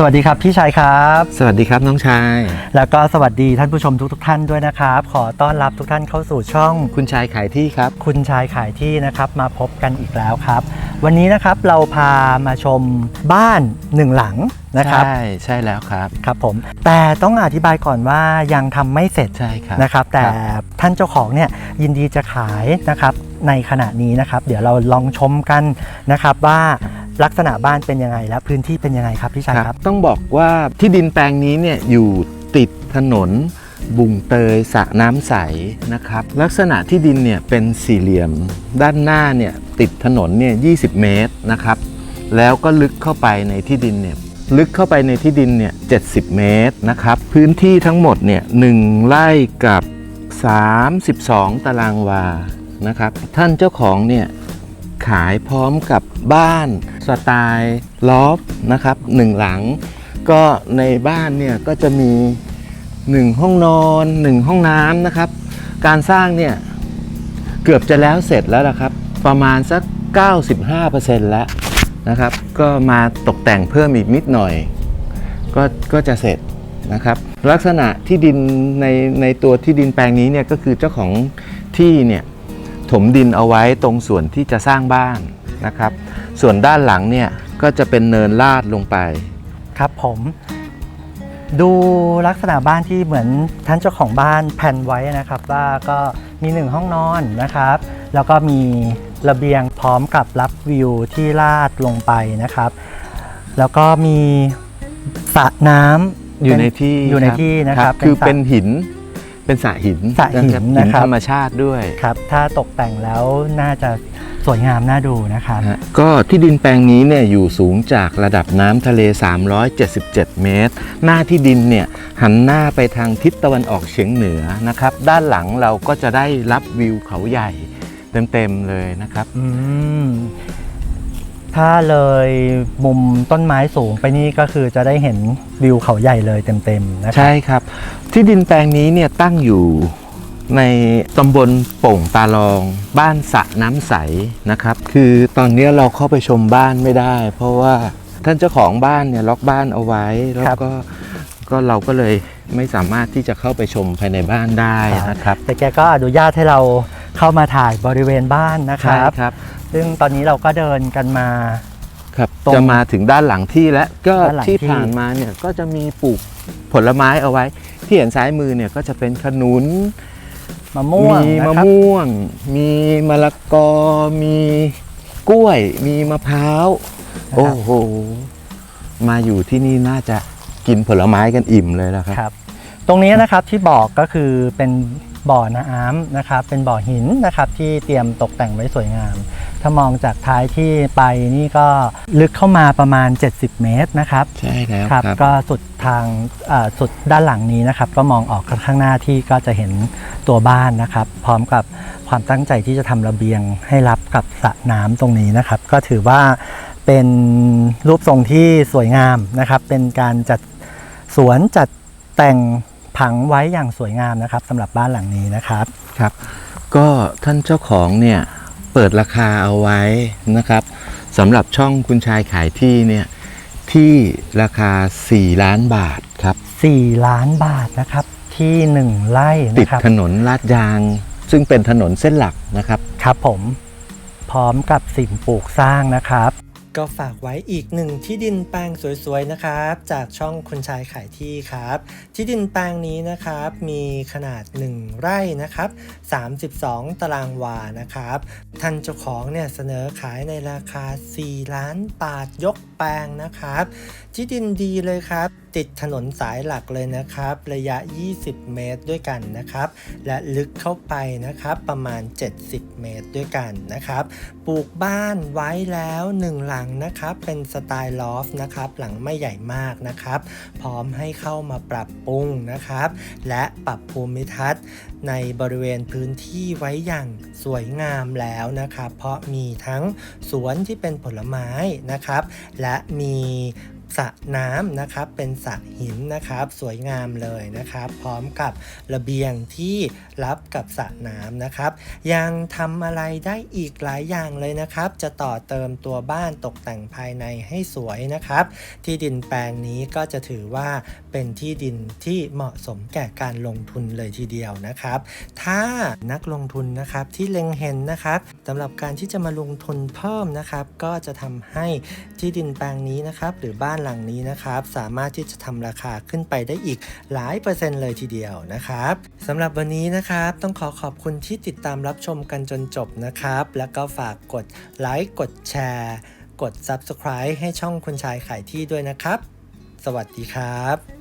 สวัสดีครับพี่ชายครับ สวัสดีครับน้องชาย แล้วก็สวัสดีท่านผู้ชมทุกทท่านด้วยนะครับ ขอต้อนรับทุกท่านเข้าสู่ช่อง คุณชายขายที่ครับ คุณชายขายที่นะครับมาพบกันอีกแล้วครับ วันนี้นะครับเราพามาชมบ้านหนึ่งหลังนะครับ ใช่ใช่แล้วครับครับผม แต่ต้องอธิบายก่อนว่ายังทำไม่เสร็จใช่ครับนะครับ แต่ท่านเจ้าของเนี่ยยินดีจะขายนะครับในขณะนี้นะครับ เดี๋ยวเราลองชมกันนะครับว่า ลักษณะบ้านเป็นยังไงและพื้นที่เป็นยังไงครับพี่ชายครับบต้องบอกว่าที่ดินแปลงนี้เนี่ยอยู่ติดถนนบุงเตยสระน้ำใสนะครับ ลักษณะที่ดินเนี่ยเป็นสี่เหลี่ยม ด้านหน้าเนี่ยติดถนนเนี่ย20 เมตรนะครับ แล้วก็ลึกเข้าไปในที่ดินเนี่ยลึกเข้าไปในที่ดินเนี่ย70 เมตรนะครับ พื้นที่ทั้งหมดเนี่ยหนึ่งไร่กับ 32 ตารางวานะครับ ท่านเจ้าของเนี่ยขายพร้อมกับบ้าน สไตล์ลอฟนะครับหนึ่งหลัง ก็ในบ้านเนี่ยก็จะมี 1 ห้องนอน 1 ห้องน้ำนะครับ การสร้างเนี่ยเกือบจะแล้วเสร็จแล้วนะครับ ประมาณสัก 95%แล้วนะครับ ก็มาตกแต่งเพิ่มอีกนิดหน่อย ก็ก็จะเสร็จนะครับ ลักษณะที่ดินในในตัวที่ดินแปลงนี้เนี่ยก็คือเจ้าของที่เนี่ยถมดินเอาไว้ตรงส่วนที่จะสร้างบ้านนะครับ ส่วนด้านหลังเนี่ยก็จะเป็นเนินลาดลงไป ครับผม ดูลักษณะบ้านที่เหมือนท่านเจ้าของบ้านแผนไว้นะครับ ว่าก็มีหนึ่งห้องนอนนะครับ แล้วก็มีระเบียงพร้อมกับรับวิวที่ลาดลงไปนะครับ แล้วก็มีสระน้ำอยู่ในที่อยู่ในที่นะครับ คือสระเป็นหินเป็นสระหินสระหินหินนะครับธรรมชาติด้วยครับ ถ้าตกแต่งแล้วน่าจะ สวยงามน่าดูนะครับฮะก็ที่ดินแปลงนี้เนี่ยอยู่สูงจากระดับน้ำทะเล 377 เมตร หน้าที่ดินเนี่ยหันหน้าไปทางทิศตะวันออกเฉียงเหนือนะครับ ด้านหลังเราก็จะได้รับวิวเขาใหญ่เต็มๆเลยนะครับอืมถ้าเลยมุมต้นไม้สูงไปนี่ก็คือจะได้เห็นวิวเขาใหญ่เลยเต็มๆนะครับใช่ครับ ที่ดินแปลงนี้เนี่ยตั้งอยู่ ในตำบลโป่งตาลอง บ้านสระน้ำใสนะครับ คือตอนนี้เราเข้าไปชมบ้านไม่ได้ เพราะว่าท่านเจ้าของบ้านเนี่ยล็อกบ้านเอาไว้ แล้วครับก็ก็เราก็เลยไม่สามารถที่จะเข้าไปชมภายในบ้านได้นะครับ แต่แกก็อนุญาตให้เราเข้ามาถ่ายบริเวณบ้านนะคใช่รับครับ ซึ่งตอนนี้เราก็เดินกันมาครับตรงจะมาถึงด้านหลังที่และก็ด้านหลังที่ที่ผ่านมาเนี่ยก็จะมีปลูกผลไม้เอาไว้ ที่เห็นซ้ายมือเนี่ยก็จะเป็นขนุน มะม่วงมีนะมะครับม่วง มีมะละกอ มีกล้วย มีมะพร้าว โอ้โห มาอยู่ที่นี่น่าจะกินผลไม้กันอิ่มเลยแล้วครับครับ ตรงนี้นะครับที่บอกก็คือเป็น บ่อน้ำนะครับ เป็นบ่อหินนะครับที่เตรียมตกแต่งไว้สวยงาม ถ้ามองจากท้ายที่ไปนี่ก็ลึกเข้ามาประมาณ 70 เมตรนะครับใช่แล้วครับครับก็สุดทางอ่าสุดด้านหลังนี้นะครับ ก็มองออกข้างหน้าที่ก็จะเห็นตัวบ้านนะครับ พร้อมกับความตั้งใจที่จะทำระเบียงให้รับกับสระน้ำตรงนี้นะครับ ก็ถือว่าเป็นรูปทรงที่สวยงามนะครับ เป็นการจัดสวนจัดแต่ง ผังไว้อย่างสวยงามนะครับสำหรับบ้านหลังนี้นะครับ ครับ ก็ท่านเจ้าของเนี่ยเปิดราคาเอาไว้นะครับสำหรับช่องคุณชายขายที่เนี่ยที่ราคา 4 ล้านบาทครับ 4 ล้านบาทนะครับที่ 1 ไร่ติดนะครับ ถนนลาดยาง ซึ่งเป็นถนนเส้นหลักนะครับ ครับผมพร้อมกับสิ่งปลูกสร้างนะครับ ก็ฝากไว้อีกหนึ่งที่ดินแปลงสวยๆนะครับ จากช่องคุณชายขายที่ครับ ที่ดินแปลงนี้นะครับมีขนาด 1 ไร่นะครับ 32 ตารางวานะครับท่านเจ้าของเนี่ยเสนอขายในราคา 4 ล้านบาทยกแปลงนะครับ ที่ดินดีเลยครับติดถนนสายหลักเลยนะครับ ระยะ 20 เมตรด้วยกันนะครับ และลึกเข้าไปนะครับประมาณ 70 เมตรด้วยกันนะครับ ปลูกบ้านไว้แล้ว 1 หลังนะครับ เป็นสไตล์ลอฟต์นะครับ หลังไม่ใหญ่มากนะครับ พร้อมให้เข้ามาปรับปรุงนะครับ และปรับภูมิทัศน์ในบริเวณพื้นที่ไว้อย่างสวยงามแล้วนะครับ เพราะมีทั้งสวนที่เป็นผลไม้นะครับ และมี สระน้ำนะครับเป็นสระหินนะครับสวยงามเลยนะครับ พร้อมกับระเบียงที่รับกับสระน้ำนะครับ ยังทำอะไรได้อีกหลายอย่างเลยนะครับ จะต่อเติมตัวบ้านตกแต่งภายในให้สวยนะครับ ที่ดินแปลงนี้ก็จะถือว่าเป็นที่ดินที่เหมาะสมแก่การลงทุนเลยทีเดียวนะครับ ถ้านักลงทุนนะครับที่เล็งเห็นนะครับสำหรับการที่จะมาลงทุนเพิ่มนะครับ ก็จะทำให้ที่ดินแปลงนี้นะครับ หรือบ้านานหลังนี้นะครับ สามารถที่จะทำราคาขึ้นไปได้อีกหลายเปอร์เซ็นต์เลยทีเดียวนะครับสำหรับวันนี้นะครับต้องขอขอบคุณที่ติดตามรับชมกันจนจบนะครับ แล้วก็ฝากกดไลค์กดแชร์กด Subscribe ให้ช่องคุณชายขายที่ด้วยนะครับ สวัสดีครับ